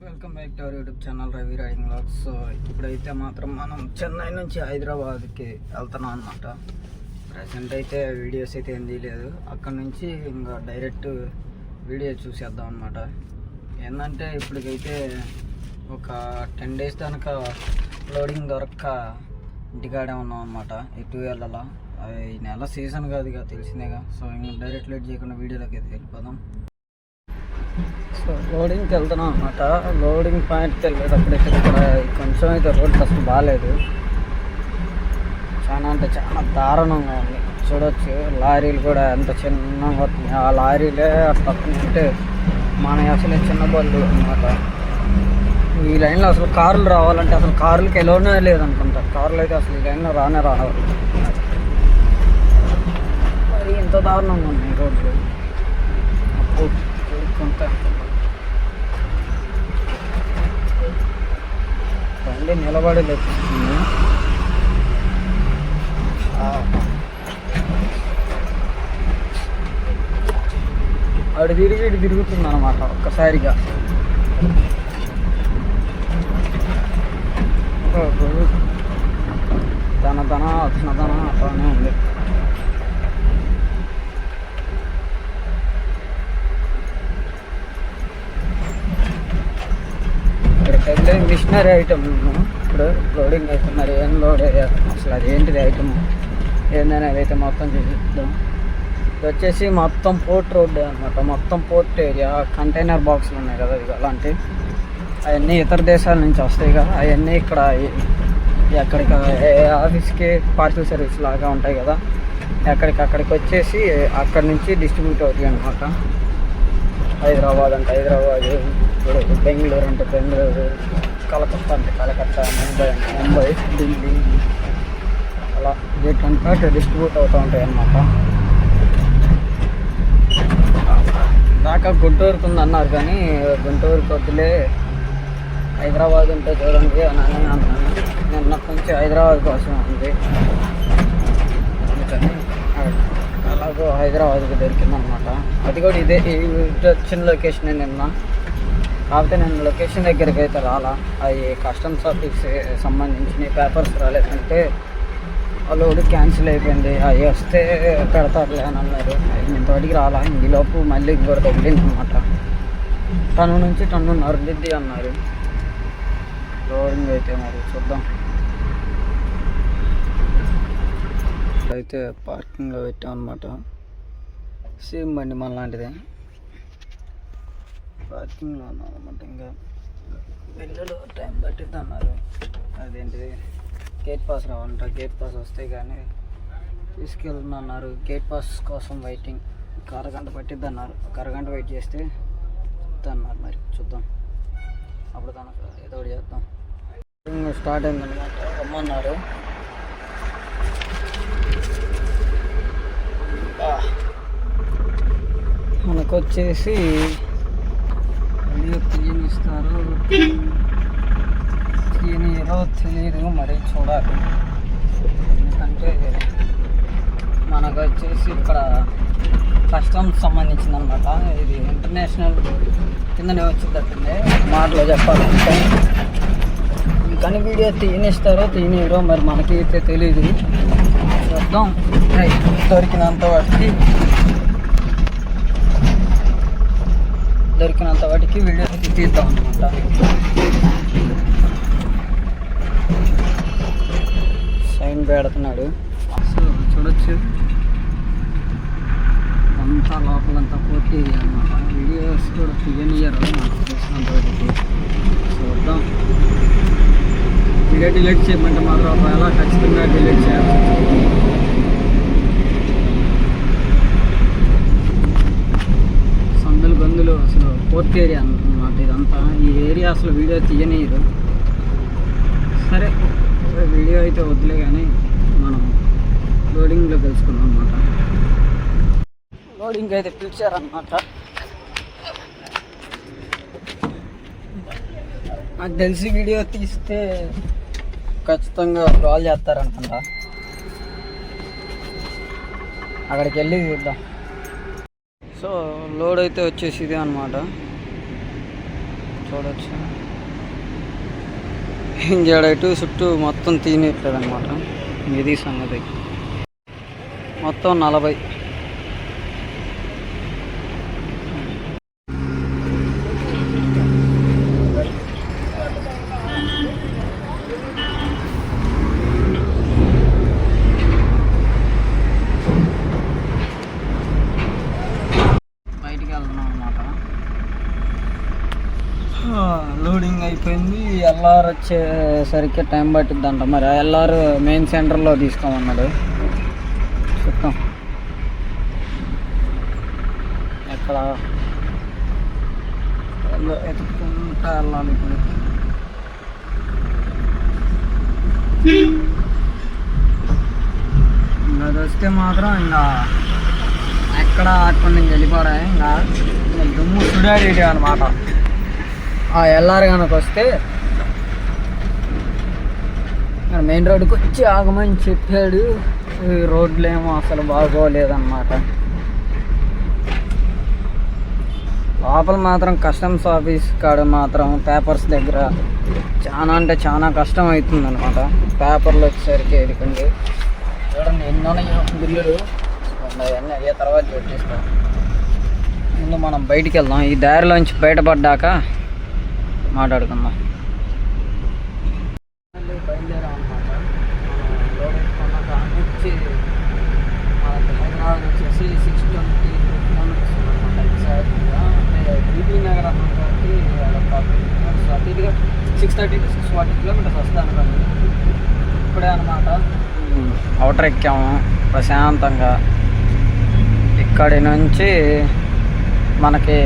Welcome back to our YouTube channel Ravi riding blogs so ఇప్పుడైతే మాత్రం మనం చెన్నై నుంచి హైదరాబాద్కి వెళ్తున్నాం అనమాట ప్రజెంట్ అయితే వీడియోస్ అయితే ఏం తీయలేదు. అక్కడ నుంచి ఇంకా డైరెక్ట్ వీడియో చూసేద్దాం అనమాట ఏంటంటే ఇప్పటికైతే ఒక టెన్ డేస్ దానక లోడింగ్ దొరక్క ఇంటికాడే ఉన్నాం అనమాట ఎటు వెళ్ళాలా? అది ఈ నెల సీజన్ కాదుగా తెలిసిందేగా. సో ఇంకా డైరెక్ట్ లేట్ చేయకుండా వీడియోలోకి అయితే వెళ్ళిపోదాం. సో లోడింగ్కి వెళ్తున్నాం అనమాట లోడింగ్ పాయింట్కి వెళ్ళేటప్పుడు అయితే ఇక్కడ కొంచెం అయితే రోడ్ అసలు బాగాలేదు చాలా అంటే చాలా దారుణంగా ఉంది. చూడొచ్చు లారీలు కూడా ఎంత చిన్నగా వస్తున్నాయి. ఆ లారీలే అట్లా ఉంటే మన అసలు చిన్న బళ్ళు అనమాట ఈ లైన్లో అసలు కార్లు రావాలంటే అసలు కార్లకి ఎలోనే లేదనుకుంటా. కార్లు అయితే అసలు ఈ లైన్లో రానే రావాలి మరి ఇంత దారుణంగా ఉన్నాయి రోడ్లు. అప్పుడు కొంత బండి నిలబడి లేస్తుంది అటు తిరిగి ఇటు తిరుగుతుంది అనమాట ఒక్కసారిగా తన తన వచ్చిన తన అట్లానే ఉంది. ఇక్కడికి మిషనరీ ఐటమ్ ఇప్పుడు లోడింగ్ అవుతున్నారు ఏం లోడ్ అయ్యారు? అసలు అది ఏంటిది ఐటమ్? ఏందనేది అయితే మొత్తం చూపిద్దాం. ఇది వచ్చేసి మొత్తం పోర్ట్ రోడ్ అనమాట మొత్తం పోర్ట్ ఏరియా. కంటైనర్ బాక్సులు ఉన్నాయి కదా ఇది అలాంటి. అవన్నీ ఇతర దేశాల నుంచి వస్తాయి కదా. అవన్నీ ఇక్కడ ఎక్కడికి ఏ ఆఫీస్కి పార్సల్ సర్వీస్ లాగా ఉంటాయి కదా. ఎక్కడికి అక్కడికి వచ్చేసి అక్కడి నుంచి డిస్ట్రిబ్యూట్ అవుతాయి అనమాట హైదరాబాద్ అంటే హైదరాబాద్ ఇప్పుడు బెంగళూరు అంటే బెంగళూరు కలకత్తా అంటే కలకత్తా ముంబై అంటే ముంబై ఢిల్లీ అలా వీటంతా డిస్ట్రిబ్యూట్ అవుతూ ఉంటాయి అన్నమాట దాకా గుంటూరుకు ఉంది అన్నారు కానీ గుంటూరుకి వద్దులే హైదరాబాద్ ఉంటే చూడండి అని అని అన్నాను నిన్నటి నుంచి హైదరాబాద్ కోసం ఉంది అందుకని అలాగో హైదరాబాద్కి దొరికిందనమాట అది కూడా ఇదే ఈ వచ్చిన లొకేషన్ నిన్న కాకపోతే నేను లొకేషన్ దగ్గరికి అయితే రాలా. అది కస్టమ్స్ ఆఫీస్ సంబంధించిన పేపర్స్ రాలేదంటే వాళ్ళు క్యాన్సిల్ అయిపోయింది. అవి వస్తే పెడతారులే అని అన్నారు. ఇంతవరకు రాలా. ఈలోపు మళ్ళీ ఇంకోటి తగిలింది అనమాట టన్ను నుంచి టన్నున్నర దిద్ది అన్నారు. లోడింగ్ అయితే మరి చూద్దాం. అయితే పార్కింగ్లో పెట్టాం అనమాట సేమ్ బండి మన లాంటిదే పార్కింగ్లో ఉన్నాం అనమాట ఇంకా. వెళ్ళలో టైం పట్టిద్ది అన్నారు అదేంటిది? గేట్ పాస్ రావాలంట. గేట్ పాస్ వస్తే కానీ తీసుకెళ్ళున్నారు గేట్ పాస్ కోసం వెయిటింగ్ ఒక అరగంట పట్టిద్ది అన్నారు ఒక అరగంట వెయిట్ చేస్తే అన్నారు మరి. చూద్దాం. అప్పుడు తనకు ఏదో ఒకటి చేద్దాం. స్టార్ట్ అయిందనమాట రమ్మన్నారు. మనకు వచ్చేసి వీడియో తీయనిస్తారు తీయనియరో తెలియదు మరి చూడాలి. ఎందుకంటే మనకు వచ్చేసి ఇక్కడ కస్టమ్స్ సంబంధించింది అనమాట ఇది ఇంటర్నేషనల్ కిందనే వచ్చిందట్టుంది మాటలో చెప్పాలంటే. కానీ వీడియో తీయనిస్తారో తీయనియరో మరి మనకి అయితే తెలియదు చూద్దాం. ట్రై దొరికినంత వరకు దొరికినంత వాటికి వీడియో అయితే తీద్దాం అనమాట సైన్ పెడుతున్నాడు. సో చూడొచ్చు. అంతా లోపలంతా పోటీ అనమాట వీడియోస్ కూడా తీయనియరు నాకు తెలిసినంత వాటికి చూద్దాం వీడియో డిలీట్ చేయమంటే మాత్రం ఒకవేళ ఖచ్చితంగా డిలీట్ చేయాలి వర్క్ ఏరియా అనమాట ఇదంతా. ఈ ఏరియా అసలు వీడియో తీయనీయదు. సరే వీడియో అయితే వద్దులే కానీ మనం లోడింగ్లో తెలుసుకున్నాం అనమాట లోడింగ్ అయితే పిలిచారనమాట నాకు తెలిసి వీడియో తీస్తే ఖచ్చితంగా కాల్ చేస్తారనుకుంటా అక్కడికి వెళ్ళి చూద్దాం. సో లోడ్ అయితే వచ్చేసి ఇదే అనమాట చూడవచ్చు ఇంజాడైటు చుట్టూ మొత్తం తీయట్లేదు అనమాట ఇది సంగతి. మొత్తం నలభై బయటికి వెళ్తున్నాం అనమాట లోడింగ్ అయిపోయింది ఎల్ఆర్ వచ్చేసరికి టైం పట్టిద్దంట. మరి ఎల్ఆర్ మెయిన్ సెంటర్లో తీసుకోమన్నాడు. చూద్దాం. ఎక్కడ? ఎత్తుకుంటా వెళ్ళాలి ఇప్పుడు ఇంకా వస్తే మాత్రం ఇంకా ఎక్కడ అక్కడి నుంచి వెళ్ళిపోరా? ఇంకా ఇంకా దుమ్ము సుడాడి అనమాట. ఆ ఎల్ఆర్ కనుక వస్తే మెయిన్ రోడ్కి వచ్చి ఆగమని చెప్పాడు. ఈ రోడ్లు ఏమో అసలు బాగోలేదన్నమాట. లోపల మాత్రం కస్టమ్స్ ఆఫీస్ కాడ మాత్రం పేపర్స్ దగ్గర చాలా అంటే చాలా కష్టం అవుతుంది అనమాట పేపర్లు వచ్చేసరికి ఎదుకండి చూడండి ఎన్నో బిల్లులు అవన్నీ అయ్యే తర్వాత చూపిస్తాం ముందు మనం బయటికి వెళ్దాం. ఈ దారిలోంచి బయటపడ్డాక మాట్లాడుకుందాం మళ్ళీ బయలుదేరాం అనమాట లోడ్ ఎత్తుకున్నాక వచ్చి మనకి హైదరాబాద్ వచ్చేసి సిక్స్ ట్వంటీ కిలోమీటర్స్ అనమాట ఎగ్జాక్ట్గా అంటే నగర్ అన్నాం కాబట్టి కిలోమీటర్స్ అటు ఇటుగా six thirty to six forty kilometres వస్తాను ఇప్పుడే అనమాట అవుటర్ ఎక్కాము ప్రశాంతంగా. ఇక్కడి నుంచి మనకి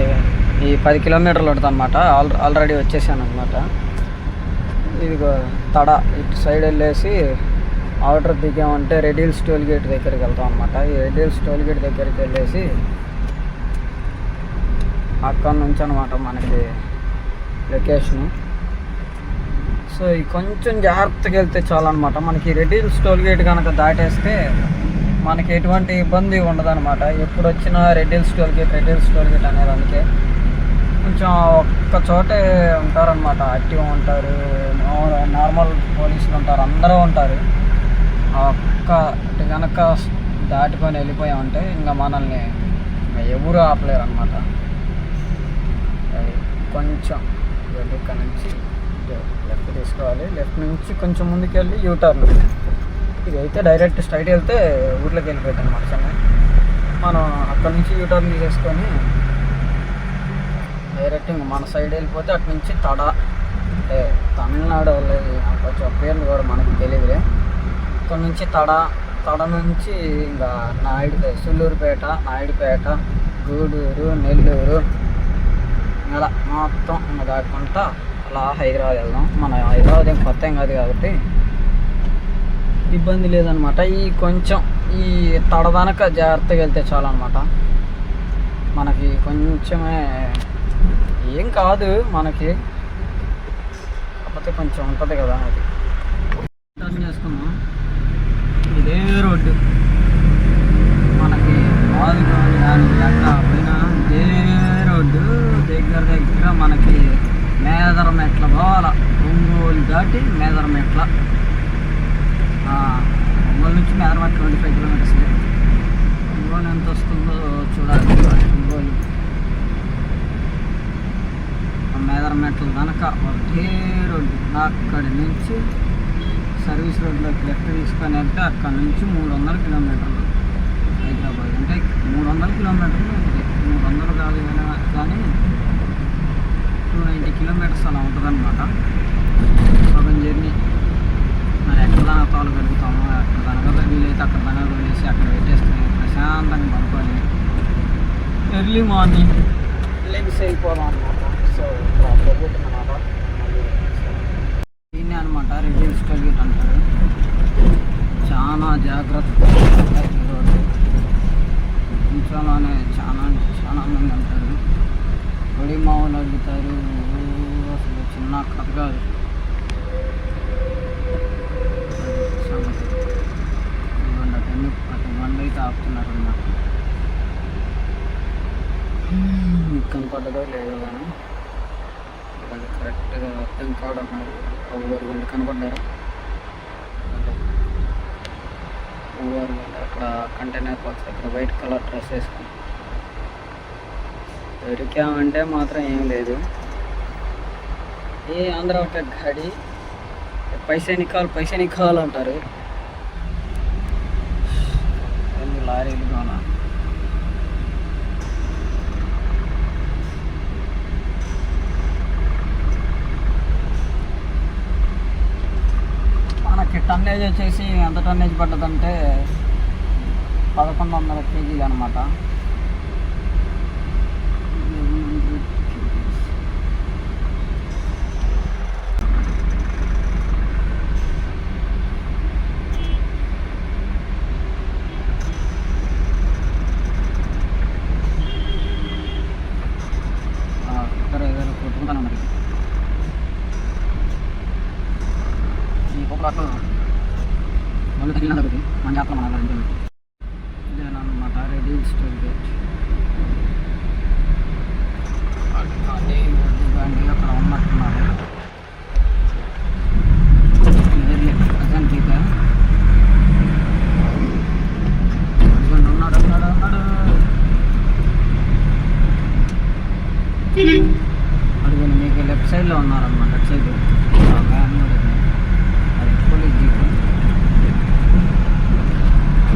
ఈ పది కిలోమీటర్లు ఉంటుంది అనమాట ఆల్ ఆల్రెడీ వచ్చేసాను అనమాట ఇదిగో తడ ఇటు సైడ్ వెళ్ళేసి ఆర్డర్ దిగామంటే రెడీల్స్ టోల్ గేట్ దగ్గరికి వెళ్తాం అనమాట ఈ రెడీల్స్ టోల్ గేట్ దగ్గరికి వెళ్ళేసి అక్కడ నుంచి అనమాట మనకి లొకేషను. సో ఈ కొంచెం జాగ్రత్తగా వెళ్తే చాలన్నమాట. మనకి రెడీల్స్ టోల్ గేట్ కనుక దాటేస్తే మనకి ఎటువంటి ఇబ్బంది ఉండదన్నమాట. ఎప్పుడు వచ్చినా రెడ్డిల్స్ టోల్ గేట్ రెడ్డిల్స్ టోల్ గేట్ అనేది అందుకే కొంచెం ఒక్క చోటే ఉంటారనమాట యాక్టివ్ ఉంటారు నార్మల్ పోలీసులు ఉంటారు అందరూ ఉంటారు. ఆ కనుక దాటుకొని వెళ్ళిపోయామంటే ఇంకా మనల్ని ఇంకా ఎవరు ఆపలేరు అనమాట కొంచెం వెనుక ఇక్కడ నుంచి లెఫ్ట్ తీసుకోవాలి. లెఫ్ట్ నుంచి కొంచెం ముందుకు వెళ్ళి యూటర్న్ ఇది అయితే డైరెక్ట్ స్ట్రైట్ వెళ్తే ఊర్లోకి వెళ్ళిపోతుంది అనమాట చెన్నై. మనం అక్కడ నుంచి యూటర్న్ చేసుకొని డైరెక్ట్ మన సైడ్ వెళ్ళిపోతే అటు నుంచి తడ. అంటే తమిళనాడు వాళ్ళది కొంచెం పేర్లు కూడా మనకి తెలియదులే. అక్కడ నుంచి తడ. తడ నుంచి ఇంకా నాయుడు సుల్లూరుపేట నాయుడుపేట గూడూరు నెల్లూరు నెల మొత్తం ఇంకా దాటుకుంటా అలా హైదరాబాద్ వెళ్దాం. మన హైదరాబాద్ ఏం కొత్త ఏం కాదు కాబట్టి ఇబ్బంది లేదనమాట ఈ కొంచెం ఈ తడదనక జాగ్రత్తగా వెళ్తే చాలన్నమాట. మనకి కొంచెమే ఏం కాదు మనకి. కాకపోతే కొంచెం ఉంటుంది కదా అది. టర్న్ చేసుకున్నాం ఇదే రోడ్డు. మనకి మాది కానీ దగ్గర దగ్గర మనకి మేదరమెట్ల పోవాల? ఒంగోలు దాటి మేదరమెట్ల ఒంగోలు నుంచి Medarametla twenty five kilometres Ongole ఎంత వస్తుందో చూడాలి. ఒంగోలు. మేదరమెట్ల కనుక ఒకే రోడ్డు. అక్కడి నుంచి సర్వీస్ రోడ్లోకి లెఫ్ట్ తీసుకొని వెళ్తే అక్కడ నుంచి మూడు వందల కిలోమీటర్లు హైదరాబాద్. అంటే మూడు వందల కిలోమీటర్లు. మూడు వందలు కాదు కానీ టూ నైంటీ కిలోమీటర్స్ అలా ఉంటుంది అనమాట సగం జర్నీ మరి ఎక్కడ దాకా తోలగలుగుతాము అక్కడ దాకా వీలైతే అక్కడ దాకా వదిలేసి అక్కడ పెట్టేసుకుని ప్రశాంతంగా పడుకొని ఎర్లీ మార్నింగ్ లెగ్స్ అయిపోదాం అనమాట సో దీన్నే అనమాట రిడ్యూస్ టోల్గేట్ అంటారు. చాలా జాగ్రత్త ఇంట్లోనే చాలా చాలా మంది ఉంటారు. పొడి మామూలు అడుగుతారు అసలు చిన్న కథ కాదు. సంగతి. బండి అయితే ఆపుతున్నారు అన్నమాట మీకు కనపడ్డదో లేదో కానీ వాళ్ళు కరెక్ట్గా అర్థం కావడం ఊరు గుండి కనపడ్డారు? ఊరు అక్కడ కంటైనర్ బాక్స్ అక్కడ వైట్ కలర్ డ్రెస్ వేసుకుని దొరికామంటే మాత్రం ఏం లేదు. ఏ ఆంధ్ర ఒక గాడి పైసే నికాల్ పైసే నికాల్ అంటారు. లారీలు కావాలా మనకి టన్నేజ్ వచ్చేసి ఎంత టన్నేజ్ పడ్డదంటే పదకొండు వందల కేజీలు అనమాట ఇద్దరు ఇద్దరు కొట్టుకుంటాను మరి ఈ పొగలు మళ్ళీ తగిలిన ఒకటి మన జాతర మన అంతే ఇదేనమాట రెడీ స్టోర్ గేట్ బండి అక్కడ ఉన్నట్టున్నారు క్లియర్లీ ప్రజెంట్ ఇక హస్బెండ్ ఉన్నాడు ఉన్నాడు ఉన్నాడు అడుగుని లో లెఫ్ట్ ఉన్నారనమాట అటు సైడ్ వ్యాన్ కూడా ఉంది. అది పోలీస్ జీప్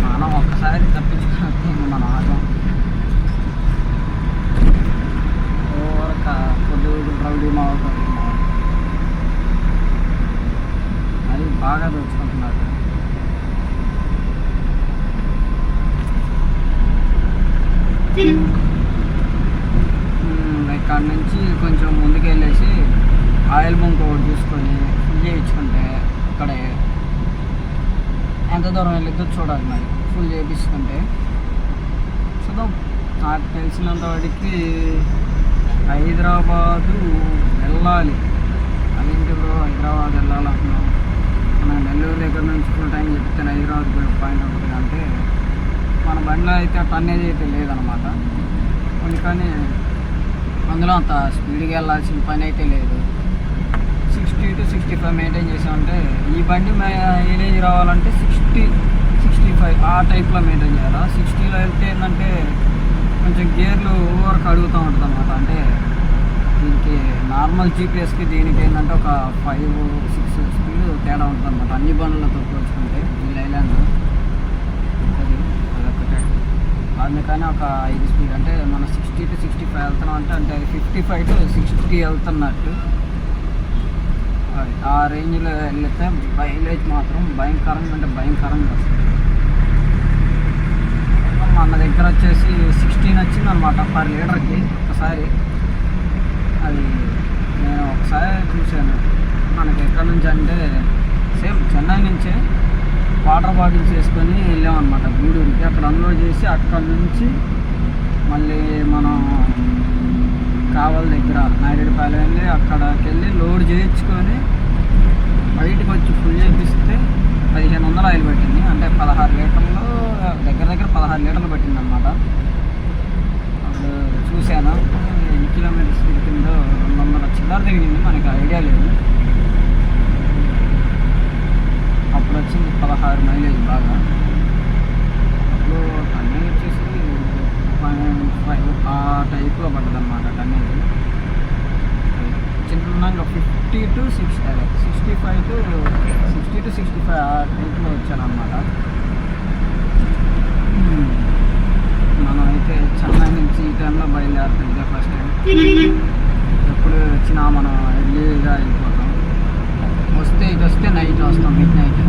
మనం ఒక్కసారి తప్పించుకున్నట్టు మన ఆటం ఓరక పొద్దు రౌడీ మావుతుంది అది బాగా దోచుకుంటున్నారు మ్మ్, ఇక్కడ నుంచి కొంచెం ముందుకు వెళ్ళేసి ఆయిల్ బంక్ ఒకటి చూసుకొని ఫుల్ చేయించుకుంటే ఇక్కడే ఎంత దూరం వెళ్ళిద్దో చూడాలి మరి. ఫుల్ చేయించుకుంటే చూద్దాం. నాకు తెలిసినంత వాడికి హైదరాబాదు వెళ్ళాలి. అదేంటి బ్రో? హైదరాబాద్ వెళ్ళాలంటున్నాం మన నెల్లూరు దగ్గర నుంచి ఫుల్ టైం చెప్తే హైదరాబాద్ పాయింట్ ఉంటుంది అంటే మన బండిలో అయితే టన్నేజ్ అయితే లేదనమాట అందుకని అందులో అంత స్పీడ్గా వెళ్ళాల్సిన పని అయితే లేదు. Sixty to sixty five maintain చేసామంటే ఈ బండి మైలేజ్ రావాలంటే సిక్స్టీ సిక్స్టీ సిక్స్టీ ఫైవ్ ఆ టైప్లో మెయింటైన్ చేయాలా? సిక్స్టీలో వెళ్తే ఏంటంటే కొంచెం గేర్లు ఓవర్ కడుగుతూ ఉంటుంది అనమాట అంటే దీనికి నార్మల్ జీపీఎస్కి దీనికి ఏంటంటే ఒక ఫైవ్ సిక్స్ స్పీడ్ తేడా ఉంటుంది అనమాట అన్ని బండ్లతో పోల్చుకుంటే ఈ లైలాండ్ అది అదొకటే అందుకని ఒక ఐదు స్పీడ్. అంటే మనం సిక్స్టీ టు సిక్స్టీ ఫైవ్ వెళ్తున్నాం అంటే అంటే ఫిఫ్టీ ఫైవ్ టు సిక్స్టీ వెళ్తున్నట్టు ఆ రేంజ్లో వెళ్తే మైలేజ్ మాత్రం భయంకరంగా అంటే భయంకరంగా వస్తుంది. మన దగ్గర వచ్చేసి సిక్స్టీన్ వచ్చింది అనమాట పర్ లీటర్కి ఒకసారి అది నేను ఒకసారి చూశాను. మనకి ఎక్కడి నుంచి అంటే సేమ్ చెన్నై నుంచే వాటర్ బాటిల్స్ వేసుకొని వెళ్ళామన్నమాట. గూడూరికి. అక్కడ అన్లోడ్ చేసి అక్కడ నుంచి మళ్ళీ మనం కావల దగ్గర. నాయుడుపాలెం వెళ్ళి అక్కడికి వెళ్ళి లోడ్ చేయించుకొని బయటకు వచ్చి ఫుల్ చేపిస్తే పదిహేను వందలు ఆయిల్ పట్టింది. అంటే పదహారు లీటర్లు దగ్గర దగ్గర పదహారు లీటర్లు పట్టింది అనమాట అప్పుడు చూశాను. ఎన్ని కిలోమీటర్స్ తిరిగిందో రెండు వందల చిల్లర తిరిగింది. మనకి ఐడియా లేదు. అప్పుడు వచ్చింది పదహారు మైలేజ్ బాగా. అప్పుడు అన్నీ వచ్చేసి ఫైవ్ ఆ టైప్లో పడ్డది అనమాట టన్నేజ్ చిన్నగా ఫిఫ్టీ టు సిక్స్టీ అదే sixty five to sixty to sixty five ఆ టైప్లో వచ్చానమాట మనం అయితే చెన్నై నుంచి ఈ టైంలో బయలుదేరుతాం ఇదే ఫస్ట్ టైం. ఎప్పుడు వచ్చినా మనం ఎర్లీగా వెళ్ళిపోతాం. వస్తే ఇది వస్తే నైట్ వస్తాం మిడ్ నైట్.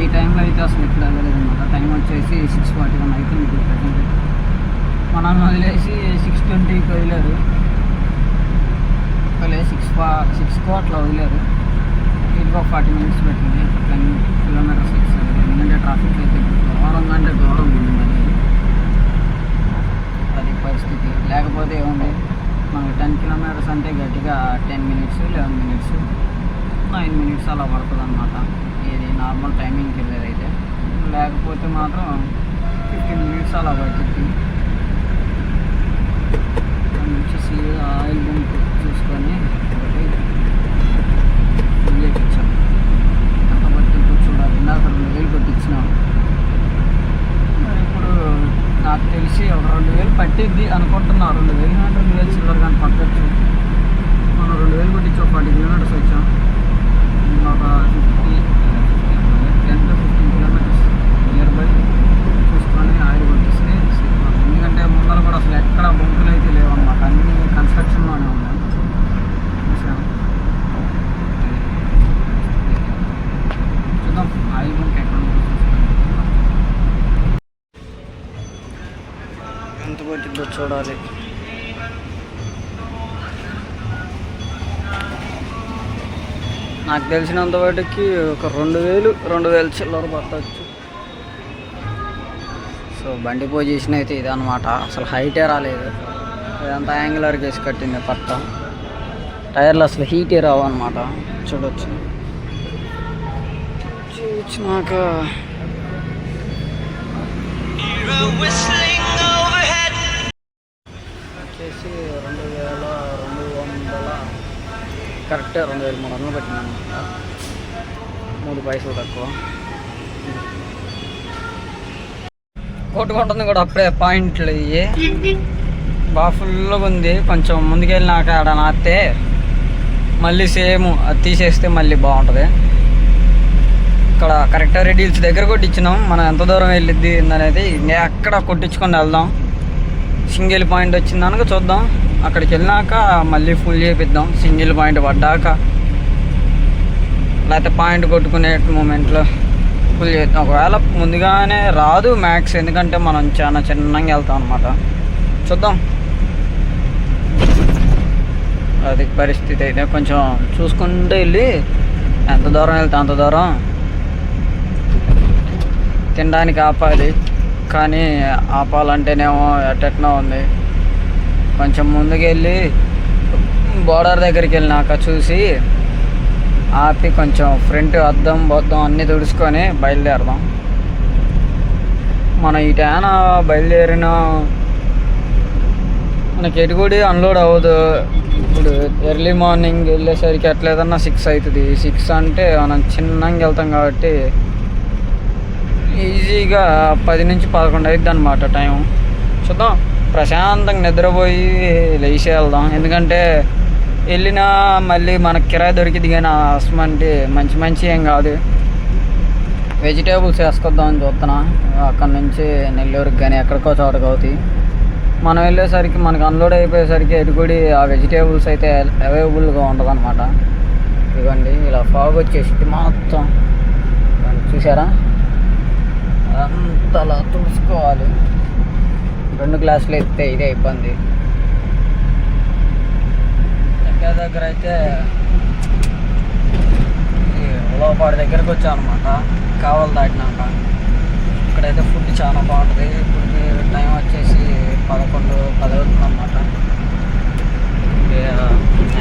ఈ టైంలో అయితే అసలు ఎప్పుడు వెళ్ళలేదు అనమాట టైం వచ్చేసి సిక్స్ ఫార్టీ వన్ అయితే మీకు ప్రజెంట్ మనం వదిలేసి సిక్స్ ట్వంటీకి వదిలేరు. వదిలే సిక్స్ ఫా సిక్స్కో అట్లా వదిలేరు. ఇంకో ఫార్టీ మినిట్స్ పెట్టింది. టెన్ కిలోమీటర్స్ ఇస్తుంది ఎందుకంటే ట్రాఫిక్ అయితే ఘోరంగా అంటే ఘోరంగా ఉంది మరి. అది పరిస్థితి. లేకపోతే ఏముంది? మనకు టెన్ కిలోమీటర్స్ అంటే గట్టిగా ten minutes eleven minutes nine minutes అలా పడుతుంది అనమాట ఇది నార్మల్ టైమింగ్కి అయితే లేకపోతే మాత్రం ఫిఫ్టీన్ మినిట్స్ అలా పడుతుంది వచ్చేసి ఆయిల్ బంక్ చూసుకొని ఒకటి పట్టిద్ది అనుకుంటున్నా రెండు వేలు అంటే రెండు వేలు చిల్లర కానీ పట్టచ్చు మనం రెండు వేలు కొట్టించి ఒక ఫార్టీ కిలోమీటర్స్ వచ్చాం ఒక fifty ten to fifteen kilometres nearby చూసుకొని ఆయిల్ కొట్టిస్తే సరిపోతుంది. ఎందుకంటే ముందర కూడా అసలు ఎక్కడ బొంకులు అయితే లేవు అనమాట అన్ని కన్స్ట్రక్షన్లోనే ఉన్నాయి చూసాం చూద్దాం ఆయిల్ బంక్ ఎక్కడ ఉందో చూసుకొని. ఎంత పట్టిందో చూడాలి నాకు తెలిసినంత వాటికి ఒక రెండు వేలు రెండు వేలు చిల్లర పట్టవచ్చు సో బండి పొజిషన్ అయితే ఇదన్నమాట. అసలు హైటే రాలేదు. ఇదంతా యాంగులర్ కేసి కట్టింది పట్ట. టైర్లు అసలు హీటే రావు అనమాట చూడొచ్చు. చూసినాక కరెక్ట్ రెండు వేల మూడు వందలు పెట్టినాను మూడు పైసలు తక్కువ. కొట్టుకుంటుంది కూడా అప్పుడే పాయింట్లు ఇవి బాగా ఫుల్గా ఉంది కొంచెం ముందుకెళ్ళినాక ఆడ నాతే. మళ్ళీ సేమ్ అది తీసేస్తే మళ్ళీ బాగుంటుంది. ఇక్కడ కరెక్ట్ రెడీల్స్ దగ్గర కొట్టించినాం. మనం ఎంత దూరం వెళ్ళిద్ది అనేది ఇంకా ఎక్కడ కొట్టించుకొని వెళ్దాం. సింగిల్ పాయింట్ వచ్చిందనక చూద్దాం. అక్కడికి వెళ్ళాక మళ్ళీ ఫుల్ చేపిద్దాం. సింగిల్ పాయింట్ పడ్డాక. లేకపోతే పాయింట్ కొట్టుకునే మూమెంట్లో ఫుల్ చేద్దాం. ఒకవేళ ముందుగానే రాదు మ్యాక్స్ ఎందుకంటే మనం చాలా చిన్నగా వెళ్తాం అనమాట చూద్దాం. అది పరిస్థితి అయితే కొంచెం చూసుకుంటూ వెళ్ళి ఎంత దూరం వెళ్తే అంత దూరం తినడానికి ఆపాలి. కానీ ఆపాలంటేనేమో ఎట్టెట్నో ఉంది. కొంచెం ముందుకెళ్ళి బోర్డర్ దగ్గరికి వెళ్ళినాక చూసి ఆపి కొంచెం ఫ్రంట్ అద్దం బొద్దం అన్నీ తుడుచుకొని బయలుదేరదాం. మనం ఈ టైన బయలుదేరిన మనకి ఎటుగుడి అన్లోడ్ అవ్వదు. ఇప్పుడు ఎర్లీ మార్నింగ్ వెళ్ళేసరికి ఎట్లేదన్నా సిక్స్ అవుతుంది. సిక్స్ అంటే మనం చిన్నగా వెళ్తాం కాబట్టి ఈజీగా పది నుంచి పదకొండు అవుతుంది అనమాట టైం చూద్దాం. ప్రశాంతంగా నిద్రపోయి లేచి వెళ్దాం. ఎందుకంటే వెళ్ళినా మళ్ళీ మనకి కిరాయి దొరికింది కానీ అసమంటే మంచి మంచి ఏం కాదు. వెజిటేబుల్స్ వేసుకొద్దామని చూస్తున్నా. అక్కడ నుంచి నెల్లూరుకి కానీ ఎక్కడికో చోటకి అవుతాయి. మనం వెళ్ళేసరికి మనకు అన్లోడ్ అయిపోయేసరికి ఎటుకుడి ఆ వెజిటేబుల్స్ అయితే అవైలబుల్గా ఉండదు అనమాట ఇదిగోండి ఇలా ఫాగ్ వచ్చేసి మొత్తం. చూసారా? అంతలా తుడుచుకోవాలి. రెండు గ్లాసులు ఎత్తే ఇదే ఇబ్బంది. దగ్గర దగ్గర అయితే ఈ ఉలవపాడు దగ్గరకు వచ్చాం అనమాట కావాలి దాటినాక. ఇక్కడైతే ఫుడ్ చాలా బాగుంటుంది. ఇప్పటికి టైం వచ్చేసి పదకొండు పదవుతుంది అనమాట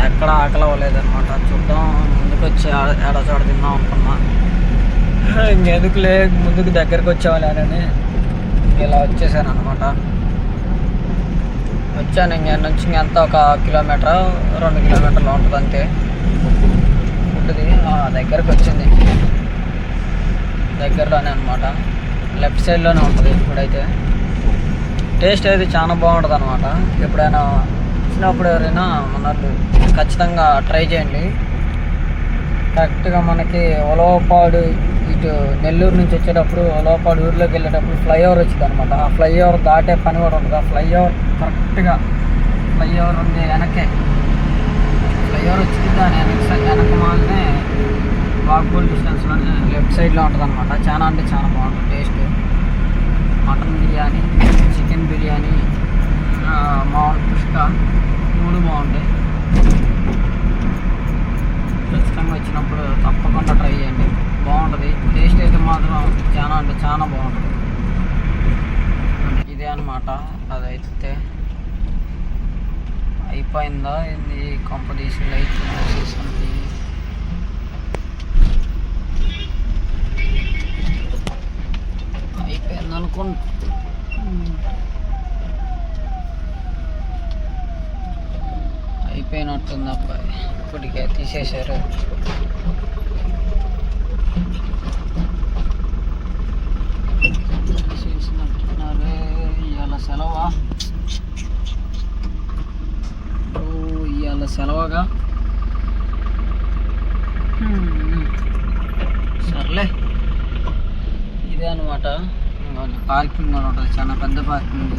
ఎక్కడ ఆకలి అవ్వలేదన్నమాట. చూద్దాం. ముందుకు వచ్చి ఏడాచోడ తిందాం అనుకున్నా. ఇంకెందుకులే ముందుకు దగ్గరకు వచ్చేవాళ్ళని. ఇలా వచ్చేసాను అనమాట వచ్చాను ఇంక నుంచి ఎంత? ఒక కిలోమీటర్ రెండు కిలోమీటర్లు ఉంటుంది అంతే. ఫుడ్ది దగ్గరకు వచ్చింది. దగ్గరలోనే అనమాట లెఫ్ట్ సైడ్లోనే ఉంటుంది ఇప్పుడైతే. టేస్ట్ అయితే చాలా బాగుంటుంది అనమాట ఎప్పుడైనా వచ్చినప్పుడు ఎవరైనా మన ఖచ్చితంగా ట్రై చేయండి. కరెక్ట్గా మనకి ఉలవపాడు ఇటు నెల్లూరు నుంచి వచ్చేటప్పుడు ఉలవపాడు ఊర్లోకి వెళ్ళేటప్పుడు ఫ్లైఓవర్ వచ్చింది అనమాట ఆ ఫ్లైఓవర్ దాటే పని కూడా ఉంటుంది ఆ ఫ్లైఓవర్ కరెక్ట్గా ఫ్లైఓవర్ ఉంది వెనకే. ఫ్లైఓవర్ వచ్చింది దాని వెనక వెనక మాలనే వాక్బుల్ డిస్టెన్స్లోనే లెఫ్ట్ సైడ్లో ఉంటుంది అనమాట చాలా అంటే చాలా బాగుంటుంది taste. Mutton biryani chicken biryani మామూలు పుష్క మూడు బాగుంటాయి. ఖచ్చితంగా వచ్చినప్పుడు తప్పకుండా ట్రై చేయండి. బాగుంటుంది. టేస్ట్ అయితే మాత్రం చాలా అంటే చాలా బాగుంటుంది. అనమాట అదైతే అయిపోయిందా? ఏంది కాంపిటీషన్ అయితే మూసేసింది అయిపోయింది అనుకుంటా అయిపోయినట్టుంది అబ్బాయి. ఇప్పటికే తీసేశారు. సెలవా? ఇవాళ సెలవగా? సర్లే. ఇదే అనమాట పార్కింగ్ అని చాలా పెద్ద పార్కింగ్.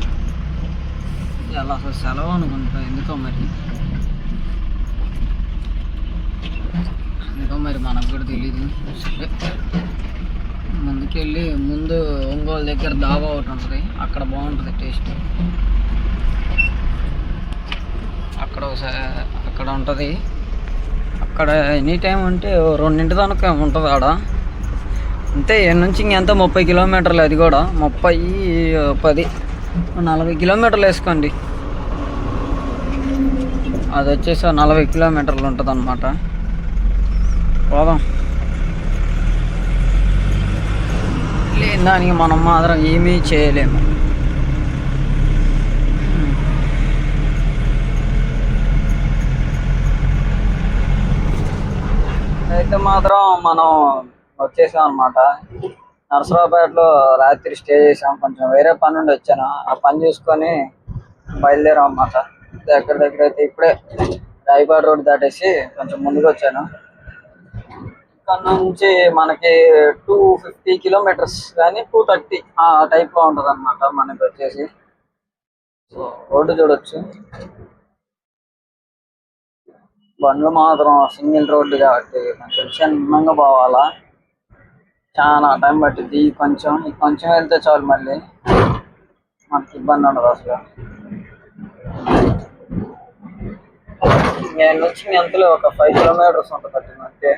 అలా అసలు సెలవు అనుకుంటా. ఎందుకో మరి? ఎందుకో మరి మనకు కూడా తెలియదు సరే ముందుకెళ్ళి ముందు ఒంగోలు దగ్గర దాబా ఒకటి ఉంటుంది. అక్కడ బాగుంటుంది టేస్ట్. అక్కడ ఒకసారి అక్కడ ఉంటుంది. అక్కడ ఎనీ టైం అంటే రెండింటి దాకా ఉంటుంది ఆడ. అంతే ఈడ నుంచి ఇంకెంత? ముప్పై కిలోమీటర్లు అది కూడా. ముప్పై పది నలభై కిలోమీటర్లు వేసుకోండి. అది వచ్చేసి నలభై కిలోమీటర్లు ఉంటుంది అనమాట పోదాం. దానికి మనం మాత్రం ఏమీ చేయలేము. అయితే మాత్రం మనం వచ్చేసాం అనమాట నరసరావుపేటలో రాత్రి స్టే చేసాం. కొంచెం వేరే పని నుండి వచ్చాను. ఆ పని చూసుకొని బయలుదేరాం అన్నమాట. దగ్గర దగ్గర అయితే ఇప్పుడే రాయపాడు రోడ్ దాటేసి కొంచెం ముందుకు వచ్చాను. ఇక్కడ నుంచి మనకి టూ ఫిఫ్టీ కిలోమీటర్స్ కానీ టూ థర్టీ ఆ టైప్లో ఉంటుంది అనమాట మనకి వచ్చేసి. సో రోడ్డు చూడొచ్చు. బండ్లు మాత్రం సింగిల్ రోడ్డు కాబట్టి కొంచెం క్షణంగా పోవాలా. చాలా టైం పట్టింది ఈ కొంచెం ఈ కొంచెం వెళ్తే చాలు మళ్ళీ. మనకి ఇబ్బంది ఉండదు అసలు. నేను వచ్చి ఎంతలో ఒక ఫైవ్ కిలోమీటర్స్ ఉంటుంది అంతే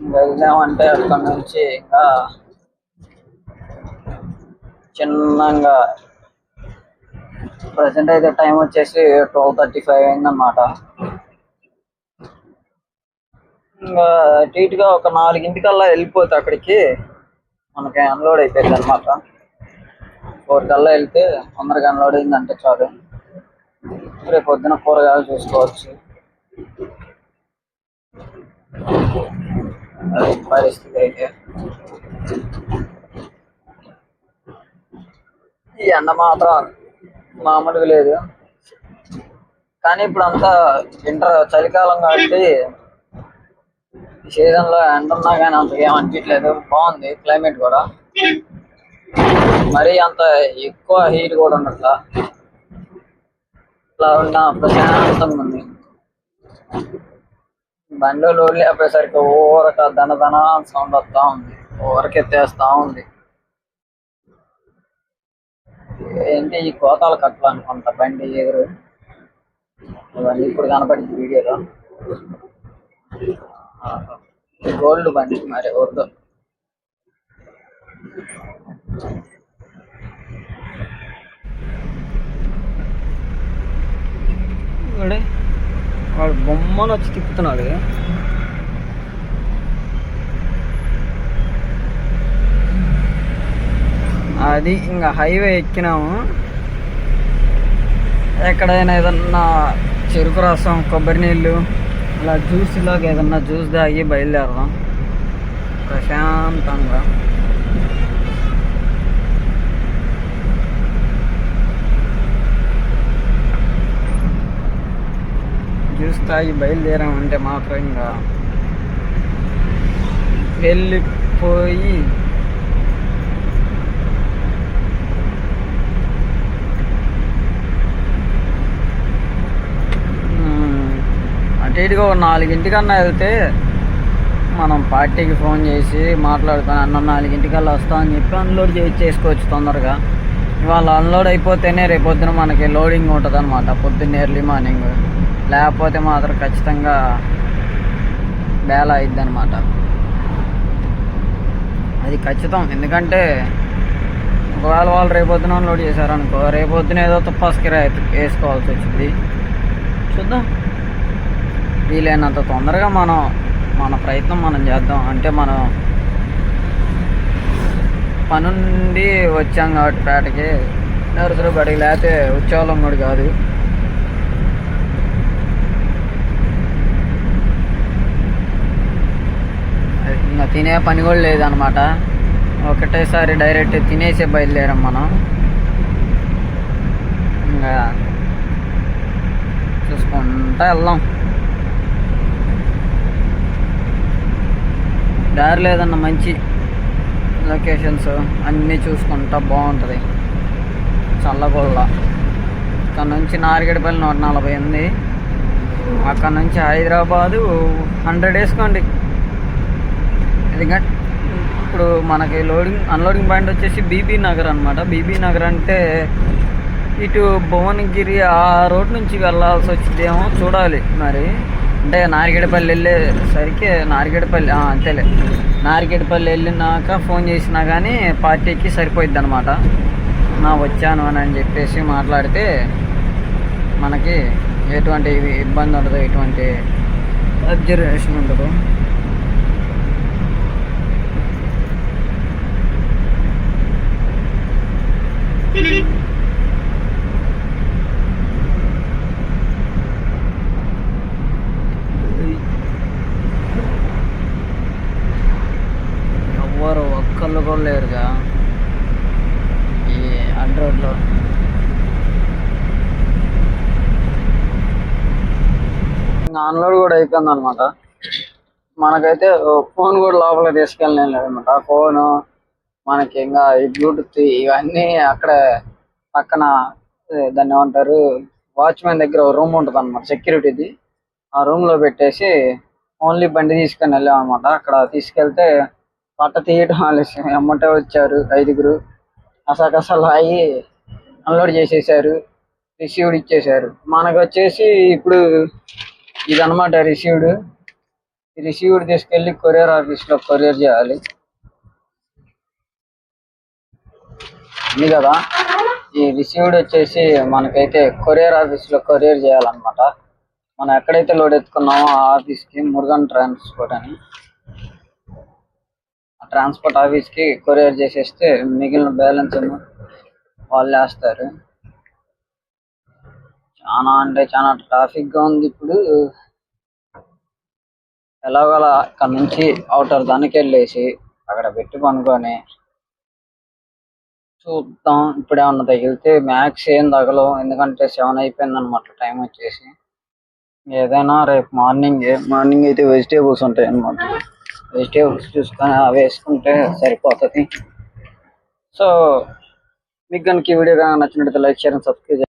ఇంకా అక్కడ నుంచి ఇంకా చిన్నగా ప్రజెంట్ అయితే టైం వచ్చేసి ట్వెల్వ్ థర్టీ ఫైవ్ అయిందన్నమాట. ఇంకా టీట్గా ఒక నాలుగింటికల్లా వెళ్ళిపోతే అక్కడికి మనకి అన్లోడ్ అయిపోయింది అనమాట ఫోర్ కల్లా వెళ్తే తొందరగా అన్లోడ్ అయిందంటే చాలు. రేపు పొద్దున కూరగాయలు చూసుకోవచ్చు. పరిస్థితి అయితే. ఈ ఎండ మాత్రం మామూలుగా లేదు. కానీ ఇప్పుడు అంతా వింటర్ చలికాలం కాబట్టి సీజన్లో ఎండ ఉన్నా కానీ అంత ఏం అనిపించలేదు బాగుంది క్లైమేట్ కూడా. మరీ అంత ఎక్కువ హీట్ కూడా ఉండట్లా. ఇట్లా ఉన్న ప్రశాంతంగా ఉంది. బండిలో లోడ్ లేపేసరికి ఊరక దన దన సౌండ్ వస్తా ఉంది. ఊరకెత్తేస్తా ఉంది. ఏంటి ఈ కోతాలు కట్టాలనుకుంటా బండి ఎదురు ఇవన్నీ ఇప్పుడు కనపడింది వీడియోలో. గోల్డ్ బండి మరి వద్దు. వాడే వాడు బొమ్మను వచ్చి తిప్పుతున్నాడు. అది ఇంకా హైవే ఎక్కినాము. ఎక్కడైనా ఏదన్నా చెరుకు రసం కొబ్బరి నీళ్ళు అలా జ్యూస్లోకి ఏదన్నా జ్యూస్ తాగి బయలుదేరదాం. ప్రశాంతంగా. జ్యూస్ బయలుదేరామంటే మాత్రం ఇంకా వెళ్ళిపోయి అటు ఇటుగా ఒక నాలుగింటికన్నా వెళ్తే మనం పార్టీకి ఫోన్ చేసి మాట్లాడుకొని అన్న నాలుగింటికల్లా వస్తామని చెప్పి అన్లోడ్ చేసి చేసుకోవచ్చు తొందరగా. ఇవాళ అన్లోడ్ అయిపోతేనే రేపొద్దున మనకి లోడింగ్ ఉంటుంది అనమాట పొద్దున్న ఎర్లీ మార్నింగ్ లేకపోతే మాత్రం ఖచ్చితంగా బేల అయిద్ది అనమాట అది ఖచ్చితం. ఎందుకంటే ఒకవేళ వాళ్ళు రేపొద్దున లోడ్ చేశారనుకో రేపొద్దున ఏదో తుప్పాస్కిరా వేసుకోవాల్సి వచ్చింది చూద్దాం. వీలైనంత తొందరగా మనం మన ప్రయత్నం మనం చేద్దాం. అంటే మనం పనుండి వచ్చాం కాబట్టి పేటకి. నరుసులు గడికి లేకపోతే వచ్చేవాళ్ళం కూడా కాదు. ఇంకా తినే పని కూడా లేదనమాట. ఒకటేసారి డైరెక్ట్ తినేసే బయలుదేరాం మనం. ఇంకా చూసుకుంటా వెళ్దాం. దారి లేదన్న మంచి లొకేషన్స్ అన్నీ చూసుకుంటా బాగుంటుంది. చల్లగొల్ల ఇక్కడ నుంచి నారిగడిపల్లి నూట నలభై ఉంది అక్కడ నుంచి హైదరాబాదు హండ్రెడ్ వేసుకోండి. ఎందుకంటే ఇప్పుడు మనకి లోడింగ్ అన్లోడింగ్ పాయింట్ వచ్చేసి బీబీ నగర్ అనమాట బీబీ నగర్ అంటే ఇటు భువనగిరి ఆ రోడ్ నుంచి వెళ్ళాల్సి వచ్చిందేమో చూడాలి మరి. అంటే నారిగేడపల్లి వెళ్ళేసరికి నారిగేడపల్లి అంతేలే. నారిగేడపల్లి వెళ్ళినాక ఫోన్ చేసినా కానీ పార్టీకి సరిపోయిద్ది అనమాట నా వచ్చాను అని అని చెప్పేసి మాట్లాడితే మనకి ఎటువంటి ఇబ్బంది ఉండదు ఎటువంటి అబ్జర్వేషన్ ఉండదు. ఎవ్వరు ఒక్కళ్ళు కూడా లేరుగా ఈ అడ్ రోడ్లో అన్లోడ్ కూడా అయిపోయింది అనమాట మనకైతే ఫోన్ కూడా లోపల తీసుకెళ్ళలేదు అనమాట ఫోను మనకి ఇంకా ఈ బ్లూటూత్ ఇవన్నీ అక్కడ పక్కన దాన్ని ఏమంటారు వాచ్మెన్ దగ్గర రూమ్ ఉంటుంది అనమాట సెక్యూరిటీది ఆ రూమ్లో పెట్టేసి ఓన్లీ బండి తీసుకొని వెళ్ళాం అనమాట అక్కడ తీసుకెళ్తే పట్ట తీయటం ఆలస్యం. ఎమ్మటే వచ్చారు ఐదుగురు. అసలు అయ్యి అన్లోడ్ చేసేసారు. రిసీవ్డ్ ఇచ్చేసారు. మనకు వచ్చేసి ఇప్పుడు ఇదన్నమాట రిసీవ్డ్ రిసీవ్డ్ తీసుకెళ్ళి కొరియర్ ఆఫీస్లో కొరియర్ చేయాలి. ఉంది కదా. ఈ రిసీవ్డ్ వచ్చేసి మనకైతే కొరియర్ ఆఫీస్లో కొరియర్ చేయాలన్నమాట. మనం ఎక్కడైతే లోడ్ ఎత్తుకున్నామో ఆ ఆఫీస్కి మురుగన్ ట్రాన్స్పోర్ట్ అని. ఆ ట్రాన్స్పోర్ట్ ఆఫీస్కి కొరియర్ చేసేస్తే మిగిలిన బ్యాలెన్స్ వాళ్ళు వేస్తారు. చాలా అంటే చాలా ట్రాఫిక్గా ఉంది ఇప్పుడు. ఎలాగోలా అక్కడ నుంచి అవుటర్ దానికి వెళ్ళేసి అక్కడ పెట్టి పనుకొని చూద్దాం. ఇప్పుడు ఏమన్నా తగిలితే మ్యాక్స్ ఏం తగలవు. ఎందుకంటే సెవెన్ అయిపోయింది అనమాట టైం వచ్చేసి. ఏదైనా రేపు మార్నింగ్ మార్నింగ్ అయితే వెజిటేబుల్స్ ఉంటాయి అనమాట వెజిటేబుల్స్ చూసుకొని అవి వేసుకుంటే సరిపోతుంది. సో మీకు కనుక ఈ వీడియో కనుక నచ్చినట్లయితే లైక్ షేర్ అండ్ సబ్స్క్రైబ్ చేయండి.